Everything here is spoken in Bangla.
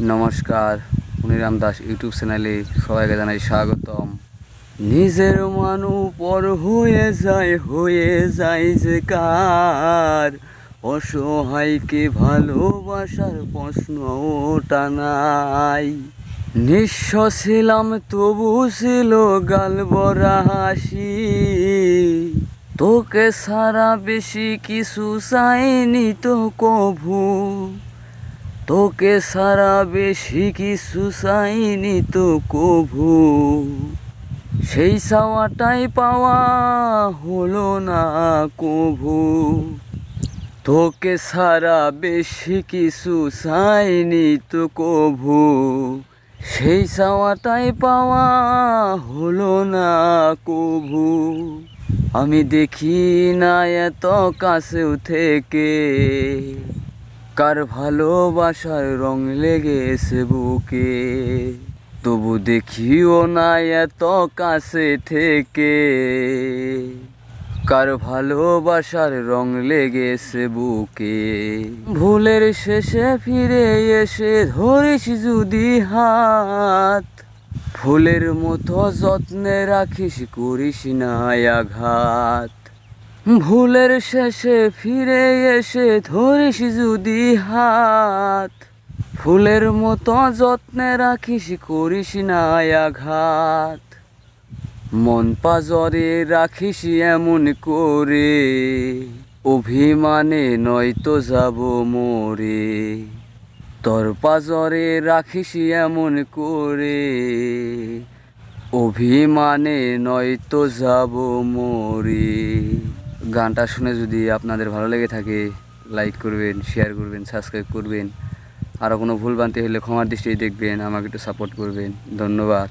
নমস্কার, মুনিরাম দাস ইউটিউব চ্যানেলে সবাইকে জানাই স্বাগতম। নিজের মানু পর হয়ে যায় হয়ে যায় যে কার। অসহায়কে ভালোবাসার প্রশ্ন ওটা নাই। নিঃস্ব ছিলাম তবু ছিল গাল বরা হাসি। তোকে সারা বেশি কিছু চাইনি তো কভু। তোকে সারা বেশি কিছু চাইনি তো কভু। সেই সাওয়াটাই পাওয়া হলো না কভু। তোকে সারা বেশি কিছু চাইনি তো কভু। সেই চাওয়াটাই পাওয়া হলো না কভু। আমি দেখি না এত কাছেও থেকে। কার ভালোবাসার রং লেগেছে বুকে? তবু দেখিও না এত কাছে থেকে। কার ভালোবাসার রং লেগেছে বুকে? ভুলের শেষে ফিরে এসে ধরিস যদি হাত। ফুলের মতো যত্নে রাখিস, করিস না আঘাত। ভুলের শেষে ফিরে এসে ধরিস যদি হাত। ফুলের মতো যত্নে রাখিস, করিস না আঘাত। মন পাজরে রাখিস এমন করে, অভিমানে নয়তো যাব মোরে। তোর পাজরে রাখিস এমন করে, অভিমানে নয়তো যাব মোরে। গানটা শুনে যদি আপনাদের ভালো লেগে থাকে লাইক করবেন শেয়ার করবেন সাবস্ক্রাইব করবেন। আরও কোনো ভুল বানতে হলে ক্ষমার দৃষ্টি দেখবেন, আমাকে একটু সাপোর্ট করবেন। ধন্যবাদ।